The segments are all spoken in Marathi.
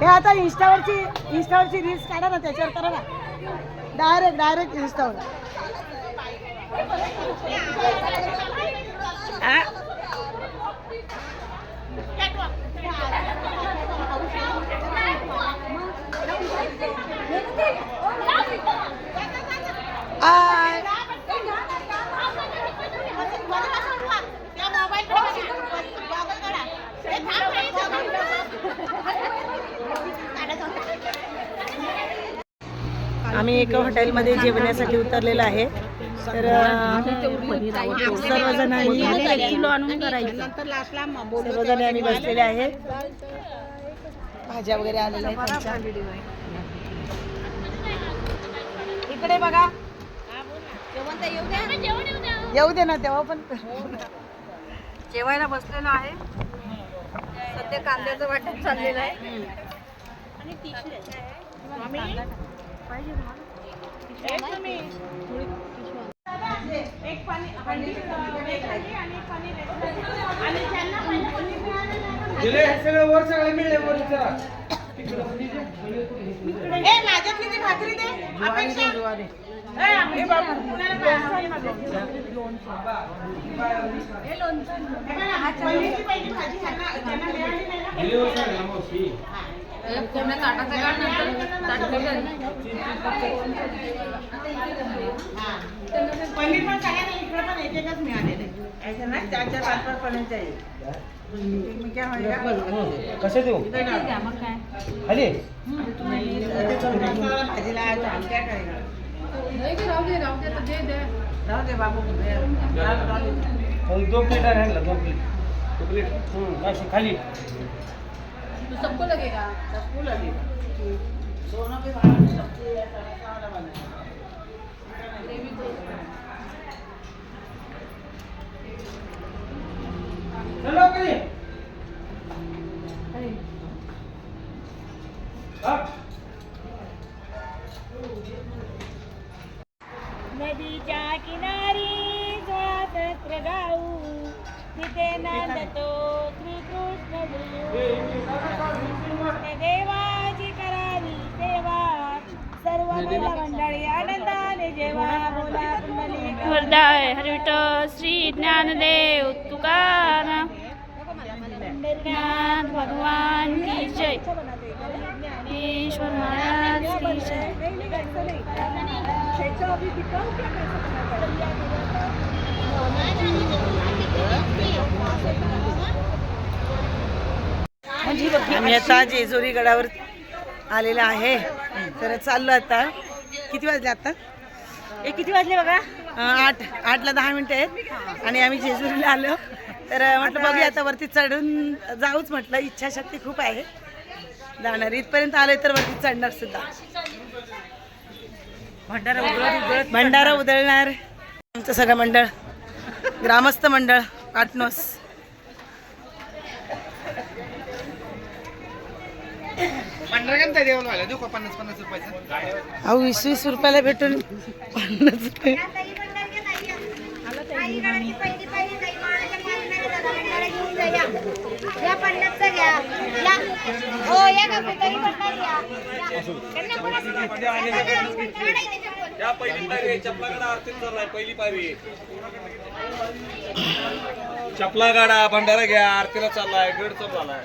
हे आता इंस्टावरची इंस्टावरची रील्स काढा ना त्याच्यावर करा ना. डायरेक्ट डायरेक्ट इंस्टावर आम्ही एका हॉटेलमध्ये जेवण्यासाठी उतरलेलो आहे. तर सर्वजणांनी सर्वजण आम्ही बसलेले आहे. भाज्या वगैरे आलेल्या आहेत त्यांच्या. इकडे बघा. येऊ दे ना तेव्हा पण. जेवायला बसलेलो आहे. सध्या कांद्याचं वाटप चाललेलं आहे. सगळं वर सगळं मिळले वर जरा ए माझ्यातली ती भाकरी दे? अपेक्षा? ए, हे बाबा, कुणाला पाहिजे? हे लोणचं. हे बघा, पनीरची पहिली भाजी. ज्यांना मिळाली नाही ना, गेलीवर सांगा मावशी पनीर पण सगळ्यांना इकडे पण एक एकच मिळालेले ऐका ना चार चार पाच पाच पनीरचे आहे मी काय म्हणलं कसे देऊ? खाली? मसाला भाजीला आहे, तर आमच्या काय गं? राहू दे बाबू राहू- राहू दे. मग दोन प्लेट आहे ह्यांना, दोन प्लेट. दोन तो सबको लगेगा। सबको लगेगा। दोनों के नदीच्या किनारी स्वातंत्र्य गाऊ तिथे नांदतो देवाची करावी सेवा. सर्व मंडळी आनंदाने जेवा. बोला कुंडली. वरदाय हरिविठ्ठल श्री ज्ञानदेव तुकाराम. ज्ञान भगवान की जय. ईश्वर महाराज की जय. आम्ही आता जेजुरी गडावर आलेला आहे. तर चाललो आता. किती वाजले आता? ए किती वाजले बघा? आठ आठला दहा मिनिटं आहेत. आणि आम्ही जेजुरीला आलो. तर म्हटलं बघूया आता वरती चढून जाऊच म्हटलं. इच्छाशक्ती खूप आहे. जाणार. इथपर्यंत आलोय तर वरती चढणार सुद्धा. भंडारा उधळत भंडारा उधळणार. आमचं सगळं मंडळ. ग्रामस्थ मंडळ. काटनोस अहो वीस वीस रुपयाला भेटून पन्नास रुपये या पहिली पायरी आरतीत चाललाय पहिली पायरी चपला गाडा भंडारा घ्या आरतीला चाललाय गड चाललाय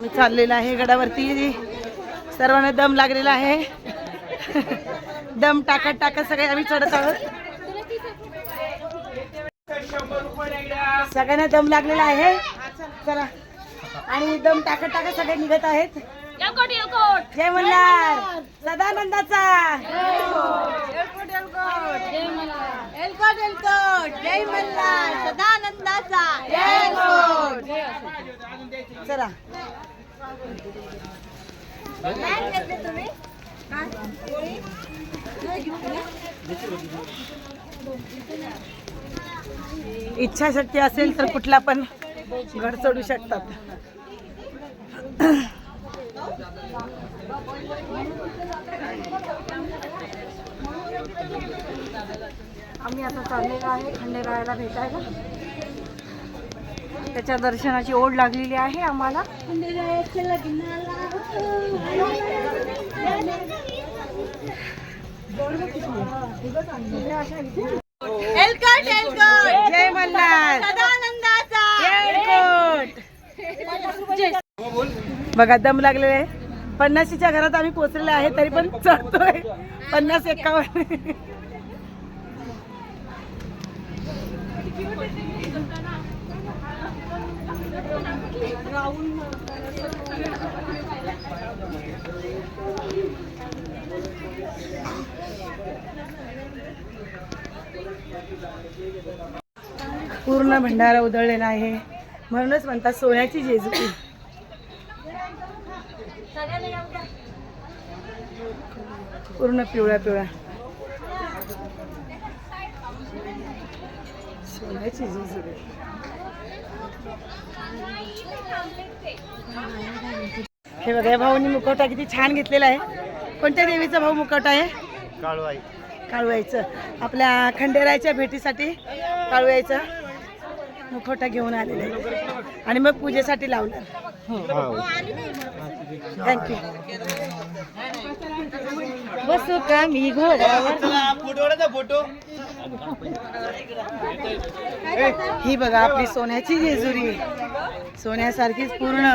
मी चाललेला आहे गडावरती. सर्वांना दम लागलेला आहे. दम टाकत टाकत सगळे आम्ही चढत आहोत. सगळ्यांना दम लागलेला आहे. चला. आणि दम टाकत टाकत सगळे निघत आहेत. एलकोट एलकोट जय मल्हार. सदानंदाचा एलकोट एलकोट जय मल्हार सदानंदाचा जय चला. काय घेतले तुम्ही इच्छाशक्ती असेल तर कुठला पण घर चढू शकतात. आम्ही आता चाललेलो आहे खंडेरायाला भेटायला. त्याच्या दर्शनाची ओढ लागलेली आहे आम्हाला. जय मल्हार. बघा दम लागलेले आहे. पन्नाशीच्या घरात आम्ही पोहोचलेले आहे तरी पण चढतोय. पन्नास एकावन्न. पूर्ण भंडारा उधळलेला आहे. म्हणूनच म्हणतात सोन्याची जेजुरी. पूर्ण पिवळ्या पिवळ्या हे बघा या भाऊनी मुखवटा किती छान घेतलेला आहे. कोणत्या देवीचा भाऊ मुखवटा आहे? काळवाई काळूआईचं. आपल्या खंडेरायच्या भेटीसाठी काळूआईचा. मुखवटा घेऊन आलेला आणि मग पूजेसाठी लावलं थँक्यू बसू का मी? फोटो ही बघा आपली सोन्याची जेजुरी. सोन्यासारखीच पूर्ण.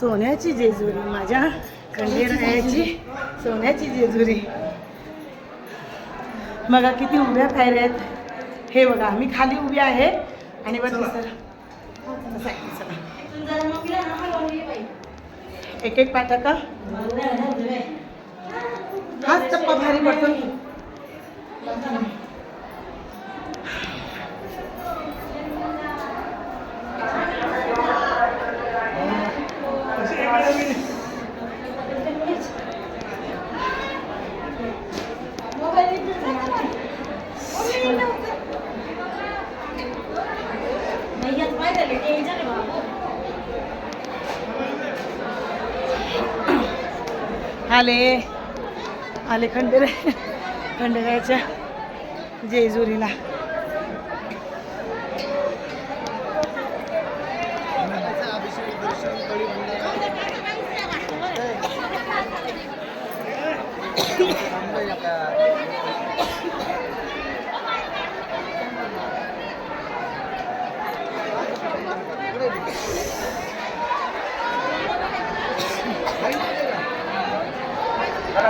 सोन्याची जेजुरी माझ्या खंडेरायाची सोन्याची जेजुरी. बघा किती उभ्या पायऱ्या आहेत. हे बघा मी खाली उभी आहे. आणि बघ सर एक एक पाटा का? हाच टप्पा भारी पडतो. आले. आले खंडेर खंडेरायाच्या जेजुरीला.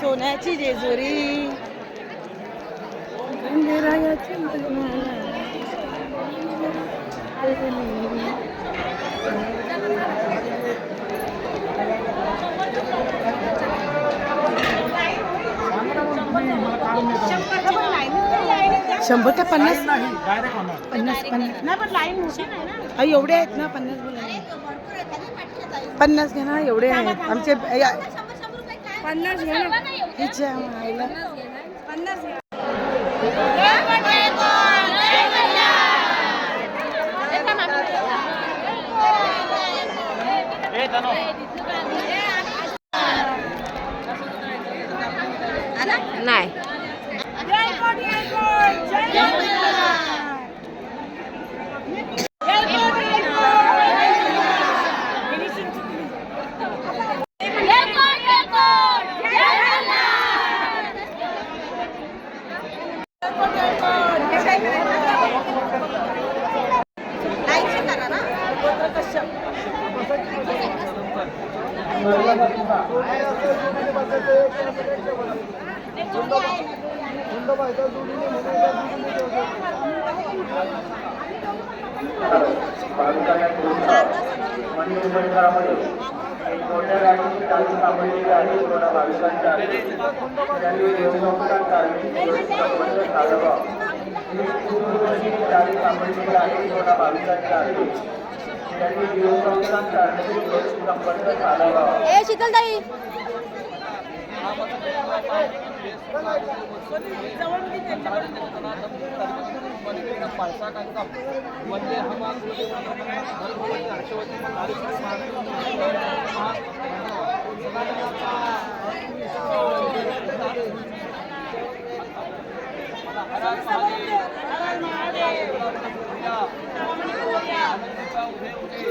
सोन्याची जेजुरी. शंभर का पन्नास. पन्नास पन्नास. एवढे आहेत ना पन्नास बोला. पन्नास घ्या ना एवढे आहेत. आमचे पन्नास घ्या ना. हिच्या आईला पन्नास घ्या नाही आणि उमेदवारामध्ये एक मोठ्या गाडीची चालू सापडलेली आहे कोरोना भाविकांच्या त्यांनी देवसंस्कार कार्य साधवा चालू सापडलेली आहे कोरोना भाविकांच्या त्यांनी देवसंस्कार कार्य संपर्क साधावा पालसाकांचा वंदे हमाल हर्षवती उभे उभे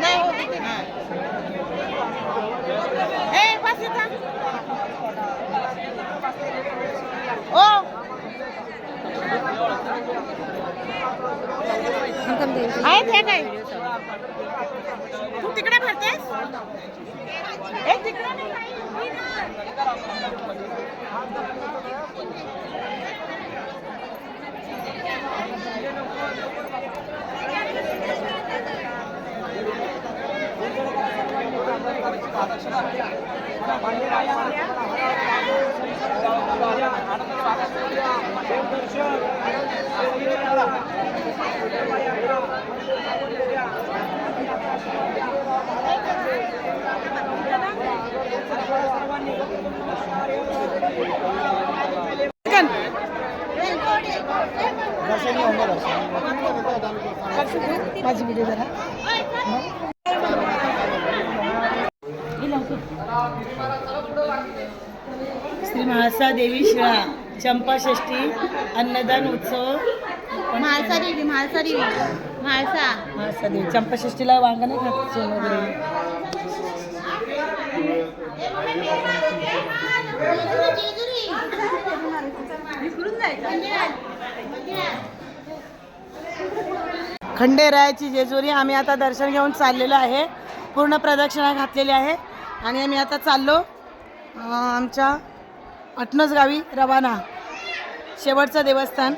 नाही होत इथे. बस इथं. ओ आहेत हे काय तू तिकडे भरतेस ए तिकडे नाही काही. देवदर्शन देवी शिळा चंपा षष्ठी अन्नदान उत्सव. म्हाळसा देवी म्हाळसा देवी. म्हाळसा. महासा देवी. चंपा षष्ठीला वांग नाही खात सोन खंडेरायाची जेजुरी आम्ही आता दर्शन घेऊन चाललेलो आहे. पूर्ण प्रदक्षिणा घातलेली आहे. आणि आम्ही आता चाललो आमच्या अटनस गावी रवाना. शेवटचं देवस्थान.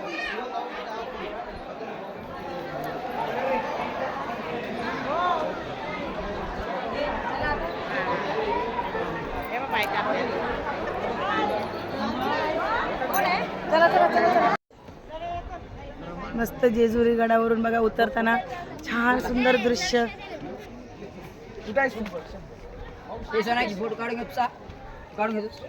मस्त जेजुरी गडावरून बघा उतरताना छान सुंदर दृश्य. काढून घेतो काढून घेतो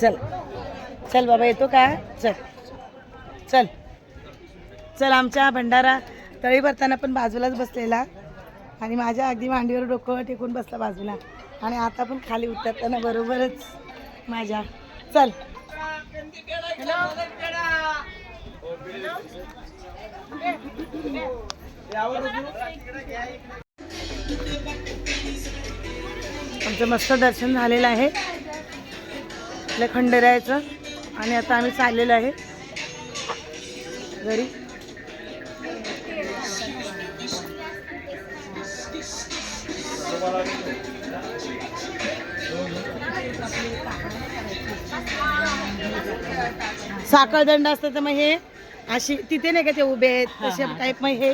चल. चल बाबा येतो का? चल. चल. चल आमच्या भंडारा तळी भरताना पण बाजूलाच बसलेला. आणि माझ्या अगदी मांडीवर डोकं टेकून बसला बाजूला. आणि आता पण खाली उतरताना बरोबरच माझ्या. चल. आमचं मस्त दर्शन झालेलं आहे. आपल्या खंडेरायाचं. आणि आता आम्ही चाललेलो आहे. घरी. साखळदंड असतं तर मग हे अशी तिथे नाही का ते उभे आहेत तसे टाईप मग हे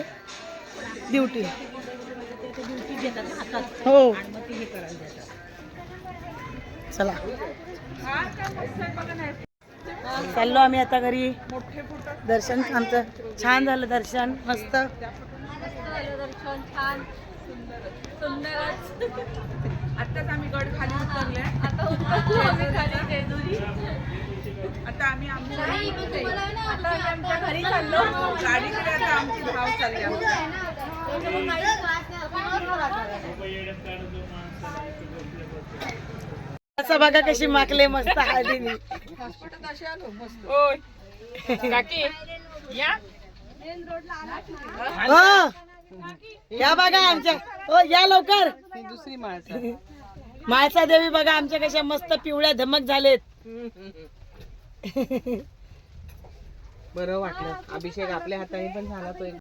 ड्युटी हो. चला. चाललो आम्ही आता घरी. दर्शन आमचं छान झालं दर्शन मस्त. आताच आम्ही गड खाली उतरले आता आम्ही आमच्या आता आम्ही आमच्या घरी चाललो गाडीकडे आता आमची धाव चालली आहे. असं बघा कशी माकले मस्त हळदीने होय काकी या हो या बघा आमच्या हो या लवकर. दुसरी माणसं माळसा देवी बघा आमच्या कशा मस्त पिवळ्या धमक झालेत. बरं वाटलं. अभिषेक आपल्या हाताने पण झाला तो एक.